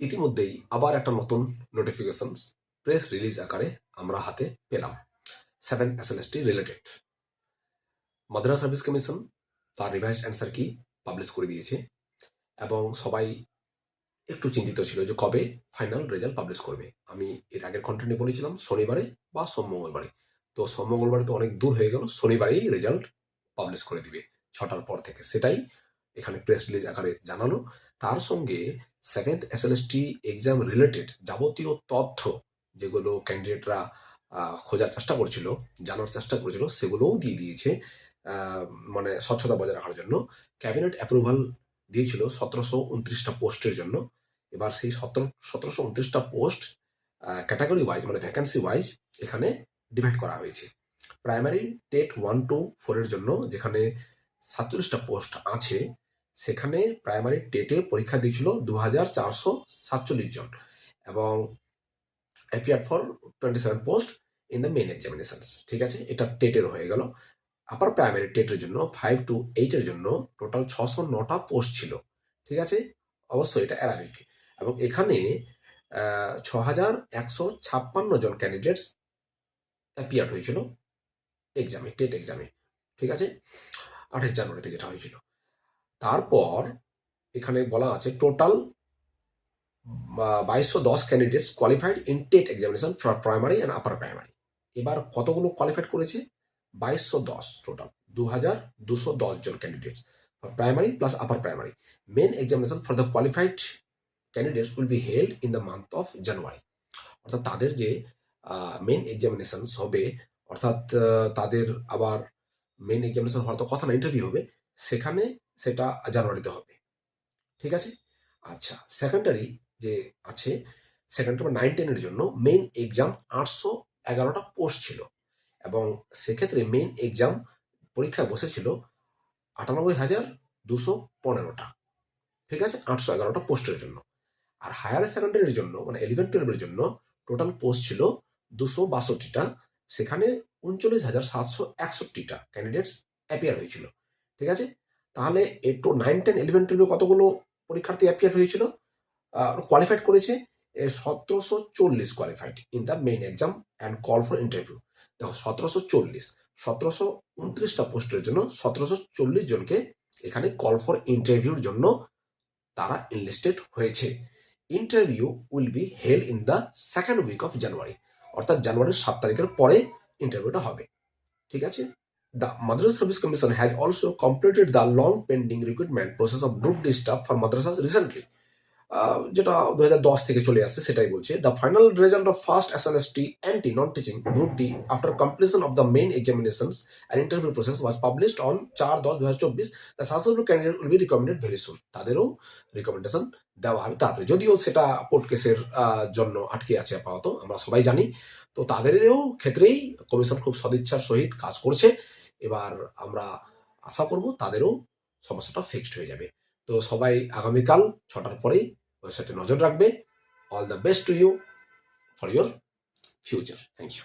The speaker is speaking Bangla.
ইতিমধ্যেই আবার একটা নতুন নোটিফিকেশন প্রেস রিলিজ আকারে আমরা হাতে পেলাম। Seven S L S T related Madras service commission তার রিভাইজ অ্যান্সার কি পাবলিশ করে দিয়েছে এবং সবাই একটু চিন্তিত ছিল যে কবে ফাইনাল রেজাল্ট পাবলিশ করবে। আমি এর আগের কন্টেন্টে বলেছিলাম, শনিবারে বা সোম মঙ্গলবারে। তো সোম মঙ্গলবারে তো অনেক দূর হয়ে গেল, শনিবারেই রেজাল্ট পাবলিশ করে দিবে, ছটার পর থেকে। সেটাই এখানে প্রেস রিলিজ আকারে জানানো তার সঙ্গে seventh S L exam related যাবতীয় তথ্য যেগুলো ক্যান্ডিডেটরা খোঁজার চেষ্টা করছিল, জানার চেষ্টা করেছিল, সেগুলোও দিয়ে দিয়েছে মানে স্বচ্ছতা বজায় রাখার জন্য। ক্যাবিনেট অ্যাপ্রুভাল দিয়েছিল সতেরোশো উনত্রিশটা পোস্টের জন্য। এবার সেই সতেরো, সতেরোশো উনত্রিশটা পোস্ট ক্যাটাগরি ওয়াইজ মানে ভ্যাকান্সি ওয়াইজ এখানে ডিভাইড করা হয়েছে। প্রাইমারি টেট ওয়ান টু ফোরের জন্য যেখানে সাতচল্লিশটা পোস্ট আছে সেখানে প্রাইমারি টেটে পরীক্ষা দিয়েছিল দু হাজার চারশো সাতচল্লিশ জন এবং appear for twenty seven post in the main examinations ঠিক আছে? এটা টেটের হয়ে গেল। আপার প্রাইমারি টেটের জন্য ফাইভ টু এইটের জন্য টোটাল ছশো নটা পোস্ট ছিল, ঠিক আছে? অবশ্যই এটা অ্যারাবিক এবং এখানে ছ হাজার একশো ছাপ্পান্ন জন ক্যান্ডিডেটস অ্যাপিয়ার হয়েছিল এক্সামে টেট এক্সামে ঠিক আছে? আঠাশ জানুয়ারিতে যেটা হয়েছিল। তারপর এখানে বলা আছে টোটাল বাইশশো দশ candidates qualified in TET examination for primary and upper primary এবার কতগুলো কোয়ালিফাইড করেছে? বাইশশো দশ টোটাল দু হাজার দুশো দশ জন candidates for primary plus upper primary main examination for the qualified candidates will be held in the month of January অর্থাৎ তাদের যে মেন এক্সামিনেশনস হবে, অর্থাৎ তাদের আবার মেন এক্সামিনেশন হওয়ার তো কথা না ইন্টারভিউ হবে সেখানে সেটা জানুয়ারিতে হবে। ঠিক আছে? আচ্ছা সেকেন্ডারি যে আছে সেকেন্ডারি নাইন টেনের জন্য মেন এক্সাম আটশো এগারোটা পোস্ট ছিল। এবং সেক্ষেত্রে মেন এক্সাম পরীক্ষায় বসেছিল আটানব্বই হাজার দুশো পনেরোটা। ঠিক আছে? আটশো এগারোটা পোস্টের জন্য। আর হায়ার সেকেন্ডারির জন্য মানে ইলেভেন টুয়েলভের জন্য টোটাল পোস্ট ছিল দুশো বাষট্টিটা। সেখানে উনচল্লিশ হাজার সাতশো একষট্টিটা ক্যান্ডিডেটস অ্যাপিয়ার হয়েছিল। ঠিক আছে? তাহলে একটু নাইন টেন ইলেভেন টুয়েলভে কতগুলো পরীক্ষার্থী অ্যাপিয়ার হয়েছিল? কোয়ালিফাইড করেছে? সতেরোশো চল্লিশ qualified in the main exam and call for interview দেখো, সতেরোশো চল্লিশ। সতেরোশো উনত্রিশটা পোস্টের জন্য সতেরোশো চল্লিশ জনকে এখানে কল ফর ইন্টারভিউর জন্য তারা ইনলিস্টেড হয়েছে। Interview will be held in the second week of January অর্থাৎ জানুয়ারির সাত তারিখের পরে ইন্টারভিউটা হবে। ঠিক আছে? The Madrasa Service Commission has also completed the long pending recruitment process of Group D staff for madrasas recently. আহ, যেটা দু থেকে চলে আসছে সেটাই বলছে the final result of first S L S T and non teaching group D after completion of the main examinations and interview process was published on চার দশ দু হাজার চব্বিশ. The successful candidate will be recommended very soon তাদেরও রিকমেন্ডেশন দেওয়া হবে তাড়াতাড়ি যদিও সেটা কোর্ট কেসের জন্য আটকে আছে আপাতত আমরা সবাই জানি। তো তাদেরও ক্ষেত্রেই কমিশন খুব সদিচ্ছার সহিত কাজ করছে। এবার আমরা আশা করব তাদেরও সমস্যাটা ফিক্সড হয়ে যাবে। তো সবাই আগামীকাল ছটার পরেই ওয়েবসাইটে নজর রাখবে। All the best to you for your future thank you